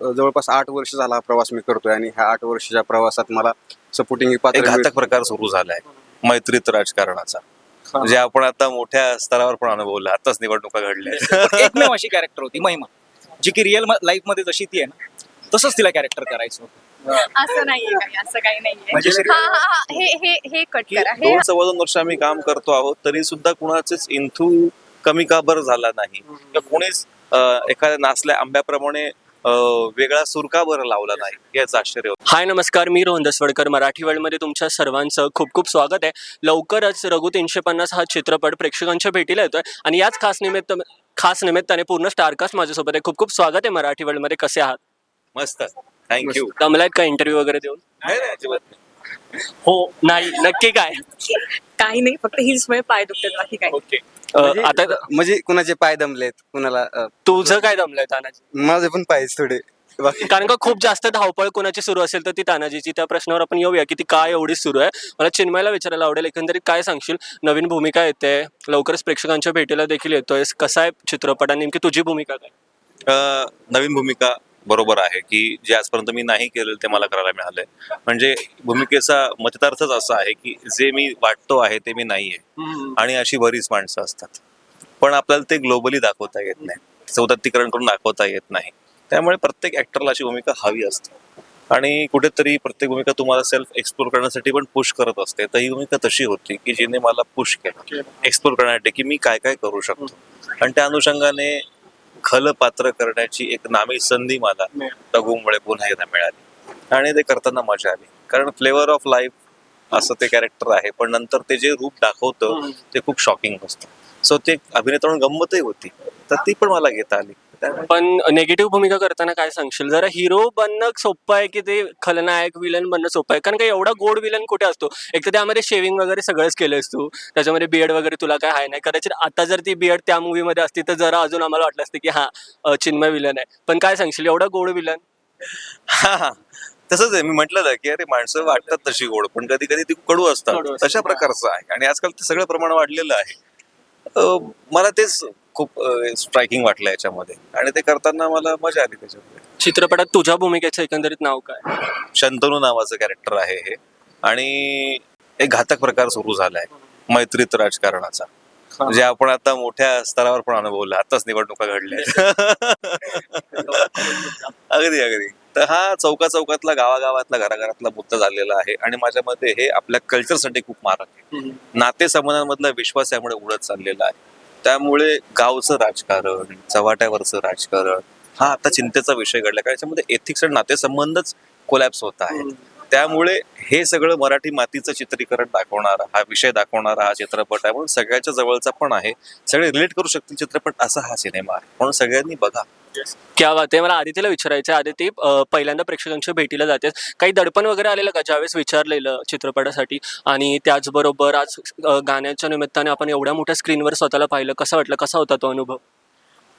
जवळपास आठ वर्ष झाला हा प्रवास मी करतोय आणि ह्या आठ वर्षाच्या प्रवासात मला सपोर्टिंग एक घातक प्रकार सुरू झालाय. मैत्रीत राजकारणाचा. हा. जे आपण आता मोठ्या स्तरावर पण अनुभवलं आताच निवडणुका घडल्या. एकमेव अशी कॅरेक्टर होती महिमा. जी की रिअल लाईफमध्ये जशी ती आहे ना तसंच तिला कॅरेक्टर करायचं होतं. असं नाहीये काही असं काही नाहीये. म्हणजे दोन सव्वा दोन वर्ष आम्ही काम करतो आहोत तरी सुद्धा कुणाचेच इंथू कमी का बरं झाला नाही. किंवा कोणीच एखाद्या नाचल्या आंब्याप्रमाणे वेगळा सूर का बरं लावला नाही याचं आश्चर्य. हाय नमस्कार. मी रोहन दसवडकर मराठी वर्ल्डमध्ये तुमच्या सर्वांचं खूप खूप स्वागत आहे. लवकरच रघु तीनशे पन्नास हा चित्रपट प्रेक्षकांच्या भेटीला येतोय आणि याच खास निमित्त खास निमित्ताने पूर्ण स्टारकास्ट माझ्यासोबत आहे. खूप खूप स्वागत आहे मराठी वर्ल्डमध्ये. कसे आहात? मस्त. थँक्यू दमलायत का इंटरव्ह्यू वगैरे देऊन? नाही. हो नाही नक्की काय? काही नाही फक्त हिल्समुळे पाय दुखतात बाकी काही ओके. म्हणजे- आता म्हणजे कुणाचे पाय दमलेत कुणाला अ, तुझं काय दमलंय तानाजी? माझे पण पायच थोडे. बाकी कारण का खूप जास्त धावपळ कोणाची सुरू असेल तर ती तानाजीची. त्या प्रश्नावर आपण येऊया की ती काय एवढी सुरू आहे. मला चिन्मयला विचारायला आवडेल एकंदरीत काय सांगशील? नवीन भूमिका येते लवकरच प्रेक्षकांच्या भेटीला देखील येतोय कसा आहे चित्रपट आणि नेमकी तुझी भूमिका काय? अं, नवीन भूमिका. बरोबर आहे की जे आजपर्यंत मी नाही केलेलं ते मला करायला मिळालंय. म्हणजे भूमिकेचा मतितार्थच असा आहे की जे मी वाटतो आहे ते मी नाहीये आणि अशी बरीच माणसं असतात. पण आपल्याला ते ग्लोबली दाखवता येत नाही. चौदत्तीकरण करून दाखवता येत नाही. त्यामुळे प्रत्येक ऍक्टरला अशी भूमिका हवी असते. आणि कुठेतरी प्रत्येक भूमिका तुम्हाला सेल्फ एक्सप्लोर करण्यासाठी पण पुश करत असते. तर ही भूमिका तशी होती की जिने मला पुश केलं. एक्सप्लोर करण्यासाठी की मी काय काय करू शकतो. आणि त्या अनुषंगाने खल पात्र करण्याची एक नामी संधी मला रघुमुळे पुन्हा एकदा मिळाली. आणि ते करताना मजा आली. कारण फ्लेवर ऑफ लाईफ असं ते कॅरेक्टर आहे पण नंतर ते जे रूप दाखवतं ते खूप शॉकिंग असतं सो ते अभिनेता म्हणून गंमतही होती. तर ती पण मला घेता आली. पण निगेटिव्ह भूमिका करताना काय सांगशील? जरा हिरो बनणं सोपं आहे की ते खलनायक विलन बनणं सोपं आहे? कारण का एवढा गोड विलन कुठे असतो? एक तर त्यामध्ये शेविंग वगैरे सगळंच केलंस तू. त्याच्यामध्ये बियड वगैरे तुला काय आहे नाही. कदाचित आता जर ती बियड त्या मूवीमध्ये असती तर जरा अजून आम्हाला वाटलं असतं की हा चिन्मय विलन आहे. पण काय सांगशील? एवढा गोड विलन हा हा. तसंच आहे. मी म्हटलं की अरे माणसं वाटतात तशी गोड पण कधी कधी ती कडू असतात. तशा प्रकारचं आहे. आणि आजकाल ते सगळं प्रमाण वाढलेलं आहे. मला तेच खूप स्ट्रायकिंग वाटलं याच्यामध्ये. आणि ते करताना मला मजा आली त्याच्यामध्ये. चित्रपटात तुझ्या भूमिकेचं एकंदरीत नाव काय? शंतनू नावाचं कॅरेक्टर आहे हे. आणि एक घातक प्रकार सुरू झालाय मैत्रीत राजकारणाचा. जे आपण आता मोठ्या स्तरावर पण अनुभवलं आताच निवडणुका घडल्या. अगदी अगदी. तर हा चौका चौकातला गावागावातला घराघरातला मुद्दा झालेला आहे. आणि माझ्या मते हे आपल्या कल्चरसाठी खूप मारक आहे. नाते संबंधांमधला विश्वास यामुळे उडत चाललेला आहे. त्यामुळे गावचं राजकारण चव्हाट्यावरचं राजकारण हा आता चिंतेचा विषय घडला. कारण याच्यामध्ये एथिक्स आणि नातेसंबंधच कोलॅप्स होत आहेत त्यामुळे हे सगळं मराठी मातीचं चित्रीकरण दाखवणारा हा विषय दाखवणारा हा चित्रपट आहे. म्हणून सगळ्याच्या जवळचा पण आहे. सगळे रिलेट करू शकतील चित्रपट असा हा सिनेमा आहे. म्हणून सगळ्यांनी बघा. क्या बात आहे. मला आदितीला विचारायचं आहे आदिती अ, पहिल्यांदा प्रेक्षकांच्या भेटीला जाते काही दडपण वगैरे आलेलं का ज्यावेळेस विचारलेलं चित्रपटासाठी? आणि त्याचबरोबर आज अ, गाण्याच्या निमित्ताने आपण एवढ्या मोठ्या स्क्रीनवर स्वतःला पाहिलं. कसं वाटलं? कसा होता तो अनुभव?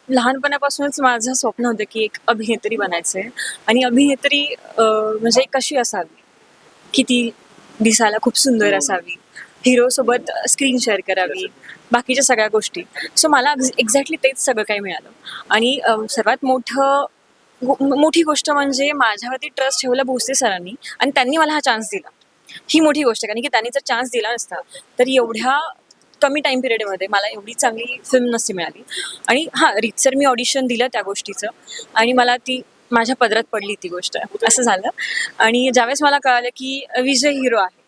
लहानपणापासूनच माझं स्वप्न होतं की एक अभिनेत्री बनायचंय. आणि अभिनेत्री अं, म्हणजे कशी असावी? किती दिसायला खूप सुंदर असावी? हिरो सोबत स्क्रीन शेअर करावी बाकीच्या सगळ्या गोष्टी. सो मला एक्झॅक्टली तेच सगळं काही मिळालं. आणि सर्वात मोठं मोठी गोष्ट म्हणजे माझ्यावरती ट्रस्ट ठेवला भोसले सरांनी आणि त्यांनी मला हा चान्स दिला. ही मोठी गोष्ट कारण की त्यांनी जर चान्स दिला नसता तर एवढ्या कमी टाइम पिरियडमध्ये मला एवढी चांगली फिल्म नसती मिळाली. आणि हां रितसर मी ऑडिशन दिलं त्या गोष्टीचं आणि मला ती माझ्या पदरात पडली ती गोष्ट. असं झालं. आणि ज्यावेळेस मला कळालं की विजय हिरो आहे.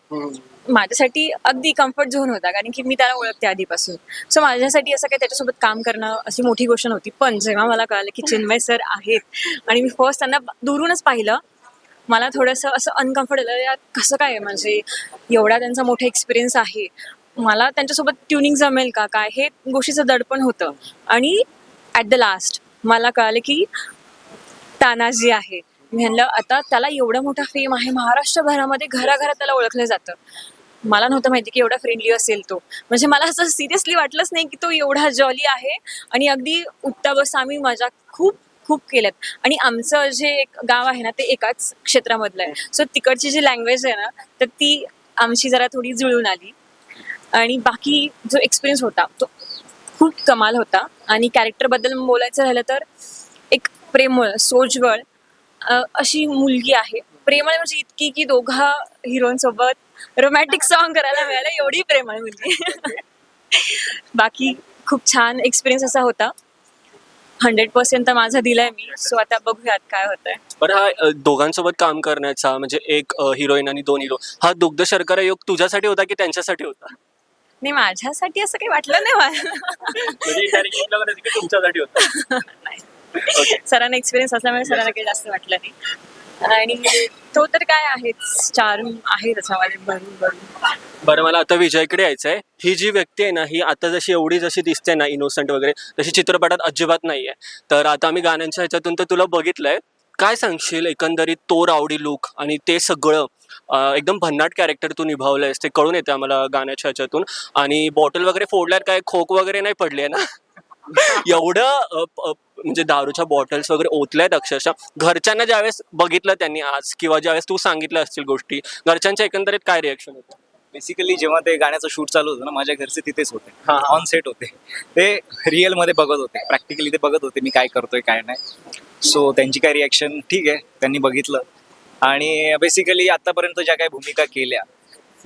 माझ्यासाठी अगदी कम्फर्ट झोन होता कारण की मी त्याला ओळखते आधीपासून. सो माझ्यासाठी असं काही त्याच्यासोबत काम करणं अशी मोठी गोष्ट नव्हती. पण जेव्हा मला कळलं की चिन्मय सर आहेत आणि मी फर्स्ट त्यांना दुरूनच पाहिलं मला थोडंसं असं अनकम्फर्टेबल यार कसं काय म्हणजे एवढा त्यांचा मोठा एक्सपिरियन्स आहे. मला त्यांच्यासोबत ट्युनिंग जमेल का? काय? हे गोष्टीचं दडपण होतं. आणि ॲट द लास्ट मला कळलं की तानाजी आहे. मी म्हणलं आता त्याला एवढा मोठा फेम आहे महाराष्ट्रभरामध्ये घराघरात त्याला ओळखलं जातं. मला नव्हतं माहिती की एवढा फ्रेंडली असेल तो. म्हणजे मला असं सिरियसली वाटलंच नाही की तो एवढा जॉली आहे. आणि अगदी उठता बसता आम्ही मजा खूप खूप केल्यात. आणि आमचं जे एक गाव आहे ना ते एकाच क्षेत्रामधलं आहे. सो तिकडची जी लँग्वेज आहे ना तर ती आमची जरा थोडी जुळून आली. आणि बाकी जो एक्सपिरियन्स होता तो खूप कमाल होता. आणि कॅरेक्टरबद्दल बोलायचं झालं तर एक प्रेमळ सोज्वळ अशी मुलगी आहे. प्रेमळ म्हणजे इतकी की दोघा हिरोईनसोबत रोमॅन्टिक सॉन्ग करायला मिळालं एवढी प्रेमळ मुलगी. बाकी खूप छान एक्सपिरियन्स असा होता. हंड्रेड पर्सेंट तर माझा दिलाय मी सो आता बघूयात काय होतंय. बरं हा अ, दोघांसोबत काम करण्याचा म्हणजे एक हिरोईन आणि दोन हिरो हा दुग्ध शर्करा योग तुझ्यासाठी होता की त्यांच्यासाठी होता? नाही माझ्यासाठी असं काही वाटलं नाही मला. म्हणजे की तुमच्यासाठी होता. नाही. सरांना एक्सपिरियन्स असल्यामुळे सरांना काही जास्त वाटलं नाही. आणि तो तर काय आहेच. आहे त्याच्यामध्ये भरून भरून. बरं मला आता विजयकडे यायचं आहे ही जी व्यक्ती आहे ना ही आता जशी एवढी जशी दिसते ना इनोसंट वगैरे तशी चित्रपटात अजिबात नाही आहे तर आता आम्ही गाण्यांच्या ह्याच्यातून तर तुला बघितलंय. काय सांगशील एकंदरीत तो रावडी लुक आणि ते सगळं? एकदम भन्नाट कॅरेक्टर तू निभावलंयस ते कळून येते आम्हाला गाण्याच्या ह्याच्यातून. आणि बॉटल वगैरे फोडल्यात काय खोक वगैरे नाही पडली ना? एवढं म्हणजे दारूच्या बॉटल्स वगैरे ओतल्यात अक्षरशः. घरच्यांना ज्यावेळेस बघितलं त्यांनी आज किंवा ज्यावेळेस तू सांगितलं असतील गोष्टी घरच्यांच्या एकंदरीत काय रिएक्शन होतं? बेसिकली जेव्हा ते गाण्याचं शूट चालू होतं ना माझ्या घरचे तिथेच होते. ऑन सेट होते. ते रिअलमध्ये बघत होते. प्रॅक्टिकली ते बघत होते मी काय करतोय काय नाही. सो त्यांची काय रिॲक्शन ठीक आहे. त्यांनी बघितलं. आणि बेसिकली आतापर्यंत ज्या काही भूमिका केल्या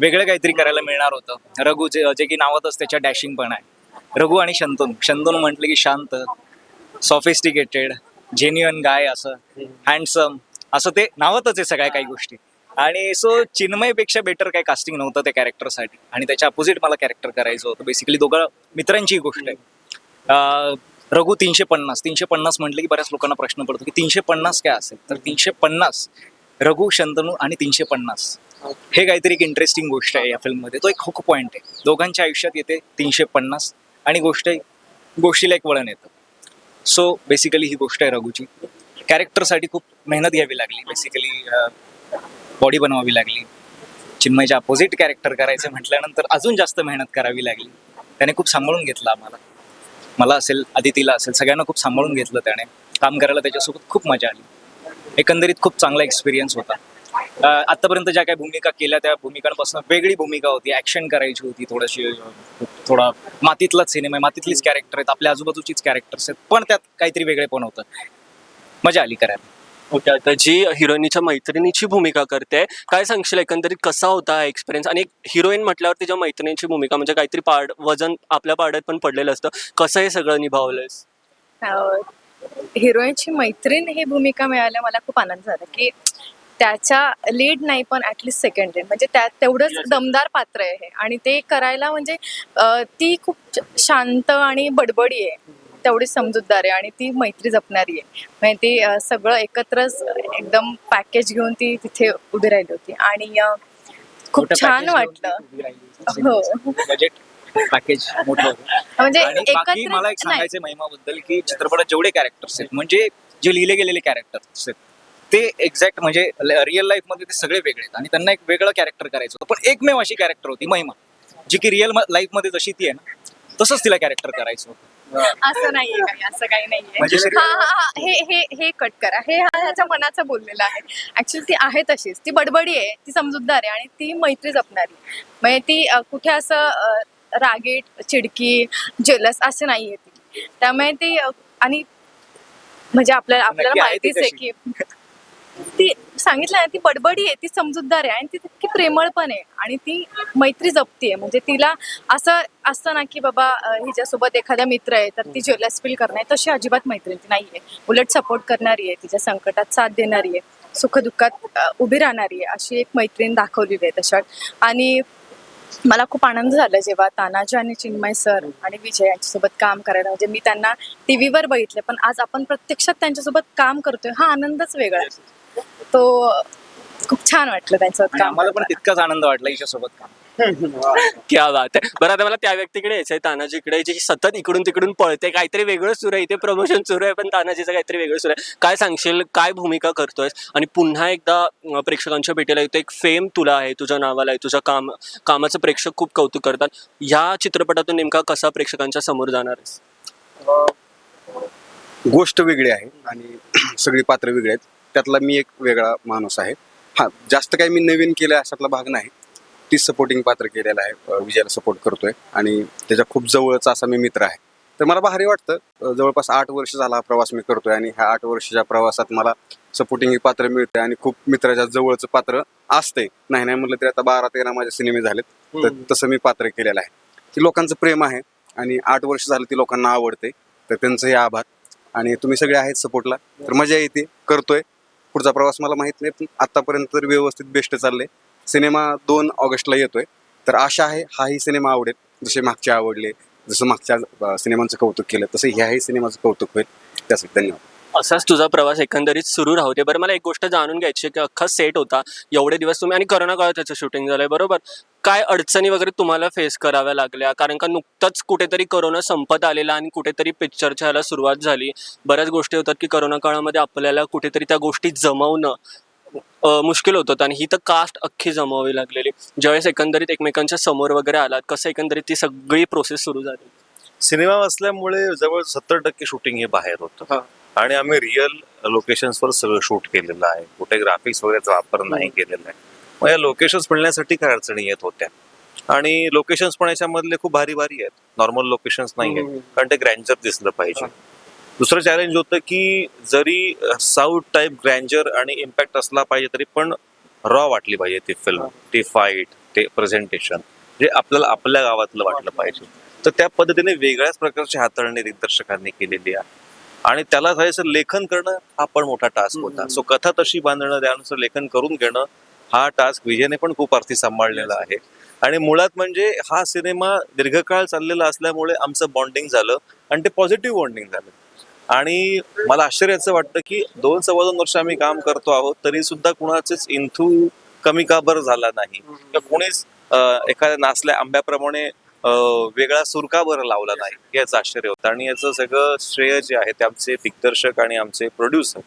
वेगळं काहीतरी करायला मिळणार होतं. रघु जे जे की नावातच त्याच्या डॅशिंग पण आहे. रघु आणि शंतनू. शंतनू म्हटलं की शांत. सॉफिस्टिकेटेड जेन्युअन गाय असं हँडसम असं ते नावातच आहे सगळ्या काही गोष्टी. आणि सो चिन्मयपेक्षा बेटर काही कास्टिंग नव्हतं त्या कॅरेक्टरसाठी आणि त्याच्या अपोजिट मला कॅरेक्टर करायचं होतं. बेसिकली दोघं मित्रांची गोष्ट आहे. रघु तीनशे पन्नास. तीनशे पन्नास म्हटलं की बऱ्याच लोकांना प्रश्न पडतो की तीनशे पन्नास काय असेल? तर तीनशे पन्नास रघु शंतनू आणि तीनशे पन्नास. हे काहीतरी एक इंटरेस्टिंग गोष्ट आहे या फिल्ममध्ये तो एक हुक पॉईंट आहे. दोघांच्या आयुष्यात येते तीनशे पन्नास आणि गोष्ट गोष्टीला एक वळण येतं. सो बेसिकली ही गोष्ट आहे रघुची. कॅरेक्टरसाठी खूप मेहनत घ्यावी लागली. बेसिकली बॉडी बनवावी लागली. चिन्मयच्या अपोजिट कॅरेक्टर करायचं म्हटल्यानंतर अजून जास्त मेहनत करावी लागली. त्याने खूप सांभाळून घेतलं आम्हाला. मला असेल अदितीला असेल सगळ्यांना खूप सांभाळून घेतलं त्याने. काम करायला त्याच्यासोबत खूप मजा आली. एकंदरीत खूप चांगला एक्सपिरियन्स होता. आतापर्यंत ज्या काही भूमिका केल्या त्या भूमिकांपासून वेगळी भूमिका होती. ऍक्शन करायची होती थोडीशी थोडा मातीतलाच सिनेमा आहे मातीतलीच कॅरेक्टर आहेत आपल्या आजूबाजूचीच कॅरेक्टर्स आहेत पण त्यात काहीतरी वेगळे पण होतं. मजा आली करायला. ओके आता जी हिरोईनच्या मैत्रिणीची भूमिका करते काय सांगशील? एकंदरीत कसा होता हा एक्सपिरियन्स आणि हिरोईन म्हटल्यावर तिच्या मैत्रिणीची भूमिका म्हणजे काहीतरी पाड वजन आपल्या पाड्यात पण पडलेलं असतं कसं हे सगळं निभावलंयस? हिरोईनची मैत्रीण ही भूमिका मिळाल्या मला खूप आनंद झाला की त्याच्या लीड नाही पण ऍटलिस्ट सेकंड लीड म्हणजे त्या तेवढंच. दमदार पात्र आहे. आणि ते करायला म्हणजे ती खूप शांत आणि बडबडी आहे. तेवढी समजूतदार आहे आणि ती मैत्री जपणारी आहे. म्हणजे ती सगळं एकत्रच एकदम पॅकेज घेऊन ती तिथे उभी राहिली होती. आणि खूप छान वाटलं. हो. बजेट पॅकेज मोठं म्हणजे एकत्र मला एक सांगायचं महिमाबद्दल की चित्रपटात जेवढे कॅरेक्टर्स आहेत म्हणजे जे लिहिले गेलेले कॅरेक्टर्स आहेत ते एक्झॅक्ट म्हणजे रिअल लाईफमध्ये ते सगळे वेगळे आहेत आणि त्यांना एक वेगळं कॅरेक्टर करायचं होतं. पण एकमेव अशी कॅरेक्टर होती महिमा. जी की रिअल लाईफमध्ये जशी ती आहे ना तसंच तिला कॅरेक्टर करायचं होतं. असं नाहीये काही असं काही नाहीये. म्हणजे हा हा हा हे हे हे कट करा. हे हा ह्याच्या मनाचं बोललेलं आहे. ऍक्च्युली ती आहे तशीच. ती बडबडी आहे ती समजूतदार आहे आणि ती मैत्री जपणारी. म्हणजे ती अं, कुठे असं अं, रागीट चिडकी जेलस असे नाहीये ती. त्यामुळे ती अं, आणि म्हणजे आपल्याला आपल्याला नक्की आहे ती माहितीच आहे की ती सांगितलं ना ती बडबडी आहे ती समजूतदार आहे आणि ती तितकी प्रेमळ पण आहे आणि ती मैत्री जपतीये म्हणजे तिला असं असतं ना की बाबा हिच्यासोबत एखादा मित्र आहे तर ती जेलस फील करणार तशी अजिबात मैत्रीण ती नाहीये. उलट सपोर्ट करणारी आहे तिच्या संकटात साथ देणारी आहे सुखदुःखात उभी राहणारी आहे अशी एक मैत्रीण दाखवलेली आहे तशात. आणि मला खूप आनंद झाला जेव्हा तानाजी आणि चिन्मय सर आणि विजय यांच्यासोबत काम करायला. म्हणजे मी त्यांना टीव्हीवर बघितले पण आज आपण प्रत्यक्षात त्यांच्यासोबत काम करतोय. हा आनंदच वेगळा आहे. तो खूप छान वाटलं आणि काम आम्हाला पण. तितकाच आनंद वाटला हिच्यासोबत काम. क्या बात आहे. बरं आता मला त्या व्यक्तीकडे यायचंय तानाजीकडे जी सतत इकडून तिकडून पळते काहीतरी वेगळं सुरू आहे. इथे प्रमोशन सुरू आहे पण तानाजीचं काहीतरी वेगळं सुरू आहे. काय सांगशील काय भूमिका करतोयस? आणि पुन्हा एकदा प्रेक्षकांच्या भेटीला येतो. एक फेम तुला आहे तुझ्या नावाला आहे तुझ्या काम कामाचं प्रेक्षक खूप कौतुक करतात. या चित्रपटातून नेमका कसा प्रेक्षकांच्या समोर जाणार आहेस? गोष्ट वेगळी आहे आणि सगळी पात्र वेगळी आहेत. त्यातला मी एक वेगळा माणूस आहे. हा जास्त काही मी नवीन केलं अशातला भाग नाही. तीच सपोर्टिंग पात्र केलेलं आहे विजयाला सपोर्ट करतोय आणि त्याच्या खूप जवळचा असा मी मित्र आहे. तर मला भारी वाटतं जवळपास आठ वर्ष झाला हा प्रवास मी करतोय आणि ह्या आठ वर्षाच्या प्रवासात मला सपोर्टिंग पात्र मिळते आणि खूप मित्राच्या जवळचं पात्र असते नाही नाही म्हटलं तरी आता बारा तेरा माझे सिनेमे झालेत. तर तसं मी पात्र केलेलं आहे. ती लोकांचं प्रेम आहे आणि आठ वर्ष झालं ती लोकांना आवडते. तर त्यांचंही आभार. आणि तुम्ही सगळे आहेत सपोर्टला तर मजा येते करतोय. पुढचा प्रवास मला माहीत नाही पण आतापर्यंत तर व्यवस्थित बेस्ट चालले सिनेमा दोन ऑगस्टला येतोय. तर आशा आहे हाही सिनेमा आवडेल. जसे मागचे आवडले जसं मागच्या सिनेमांचं कौतुक केलं तसं ह्याही सिनेमाचं कौतुक होईल. त्यासाठी धन्यवाद. असाच तुझा प्रवास एकंदरीत सुरू राहू दे. बरं मला एक गोष्ट जाणून घ्यायची की अख्खा सेट होता. एवढे दिवस तुम्ही आणि करोना काळात त्याचं शूटिंग झालंय बरोबर? काय अडचणी वगैरे तुम्हाला फेस कराव्या लागल्या? कारण का नुकतंच कुठेतरी करोना संपत आलेला आणि कुठेतरी पिक्चरच्या ह्याला सुरुवात झाली. बऱ्याच गोष्टी होतात की करोना काळामध्ये आपल्याला कुठेतरी त्या गोष्टी जमवणं मुश्किल होतं आणि ही तर कास्ट अख्खी जमवावी लागलेली. ज्यावेळेस एकंदरीत एकमेकांच्या समोर वगैरे आलात कसं एकंदरीत ती सगळी प्रोसेस सुरू झाली? सिनेमा असल्यामुळे जवळ सत्तर टक्के शूटिंग हे बाहेर. होतं. आणि आम्ही रिअल लोकेशन्सवर सगळं शूट केलेलं आहे. कुठे ग्राफिक्स वगैरेचा वापर नाही केलेला आहे. मग या लोकेशन्स मिळण्यासाठी काय अडचणी येत होत्या? आणि लोकेशन्स पण याच्यामधले खूप भारी भारी आहेत. नॉर्मल लोकेशन्स नाही आहेत. कारण ते ग्रँजर दिसलं पाहिजे. दुसरं चॅलेंज होतं की जरी साऊथ टाईप ग्रँजर आणि इम्पॅक्ट असला पाहिजे तरी पण रॉ वाटली पाहिजे ती फिल्म ती फाईट ते प्रेझेंटेशन जे आपल्याला आपल्या गावातलं वाटलं पाहिजे. तर त्या पद्धतीने वेगळ्याच प्रकारची हाताळणी दिग्दर्शकांनी केलेली आहे. आणि त्याला थोडंसं लेखन करणं हा पण मोठा टास्क होता. सो कथा तशी बांधणं त्यानुसार लेखन करून घेणं हा टास्क विजयने पण खूप अर्थी सांभाळलेला आहे. आणि मुळात म्हणजे हा सिनेमा दीर्घकाळ चाललेला असल्यामुळे आमचं बॉन्डिंग झालं आणि ते पॉझिटिव्ह बॉन्डिंग झालं. आणि मला आश्चर्याचं वाटतं की दोन सव्वा दोन वर्ष आम्ही काम करतो आहोत तरी सुद्धा कुणाचेच इंथू कमी का बरं झाला नाही. किंवा कोणीच एखाद्या नाचल्या आंब्याप्रमाणे वेगळा सूर का बरं लावला नाही याचं आश्चर्य होतं. आणि याचं सगळं श्रेय जे आहे ते आमचे दिग्दर्शक आणि आमचे प्रोड्युसर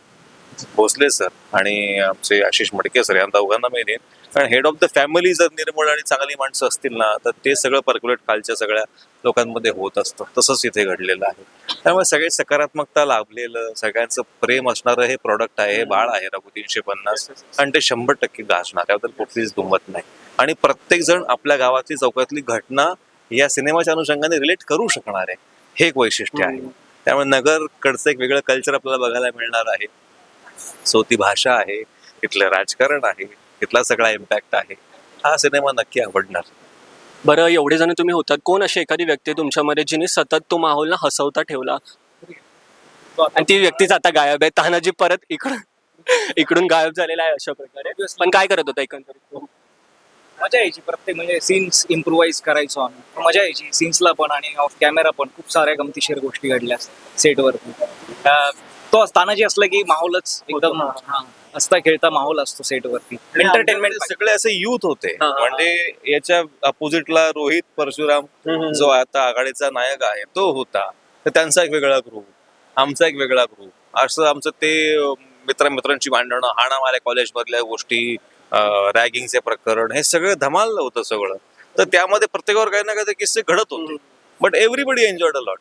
भोसले सर आणि आमचे आशिष मडके सर या दोघांना मी देईन कारण हेड ऑफ द फॅमिली जर निर्मळ आणि चांगली माणसं असतील ना तर ते सगळं पर्क्युलेट खालच्या सगळ्या लोकांमध्ये होत असतं. तसंच इथे घडलेलं आहे. त्यामुळे सगळे सकारात्मकता लाभलेलं सगळ्यांचं प्रेम असणारं हे प्रॉडक्ट आहे हे बाळ आहे रघु तीनशे पन्नास आणि ते शंभर टक्के गाजणार त्याबद्दल कुठलीच दुमत नाही. आणि प्रत्येक जण आपल्या गावातली चौकातली घटना या सिनेमाच्या अनुषंगाने रिलेट करू शकणार. आहे हे एक वैशिष्ट्य आहे. त्यामुळे नगरकडचं एक वेगळं कल्चर आपल्याला बघायला मिळणार आहे. सो ती भाषा आहे तिथलं राजकारण आहे तिथला सगळा इम्पॅक्ट आहे. हा सिनेमा नक्की आवडणार. बरं एवढे जण तुम्ही होतात. कोण अशी एखादी व्यक्ती तुमच्यामध्ये जिने सतत तो माहोल ना हसवता ठेवला? आणि ती व्यक्तीच आता गायब आहे. तानाजी परत इकडून इकडून गायब झालेला आहे अशा प्रकारे. पण काय करत होता एकंदरीत? मजा यायची. प्रत्येक म्हणजे सीन्स इम्प्रुव्हाइज करायचो आम्ही. मजा यायची. सीन्सला पण आणि ऑफ कॅमेरा पण खूप साऱ्या गमतीशीर गोष्टी घडल्या सेटवरती तो तानाजी असला की माहोलच एकदम हसता खेळता माहोल असतो सेटवरती एंटरटेनमेंट सगळे असे युथ होते. म्हणजे याच्या अपोजिटला रोहित परशुराम जो आता आघाडीचा नायक आहे तो होता. तर त्यांचा एक वेगळा ग्रुप आमचा एक वेगळा ग्रुप असं आमचं ते मित्र मित्रांची भांडणं हाणा माऱ्या कॉलेज मधल्या गोष्टी रॅगिंगचे प्रकरण हे सगळं धमाल होतं सगळं. तर त्यामध्ये प्रत्येकावर काही ना काही किस्से घडत होते. But everybody enjoyed a lot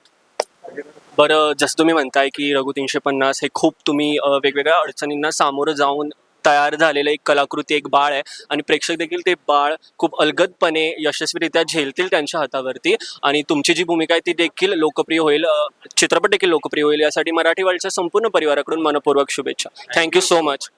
बरं जसं तुम्ही म्हणताय की रघु तीनशे पन्नास हे खूप तुम्ही वेगवेगळ्या अडचणींना सामोरं जाऊन तयार झालेलं एक कलाकृती एक बाळ आहे. आणि प्रेक्षक देखील ते बाळ खूप अलगदपणे यशस्वीरित्या झेलतील त्यांच्या हातावरती. आणि तुमची जी भूमिका आहे ती देखील लोकप्रिय होईल. चित्रपट देखील लोकप्रिय होईल. यासाठी मराठी वर्ल्डच्या संपूर्ण परिवाराकडून मनपूर्वक शुभेच्छा. Thank you so much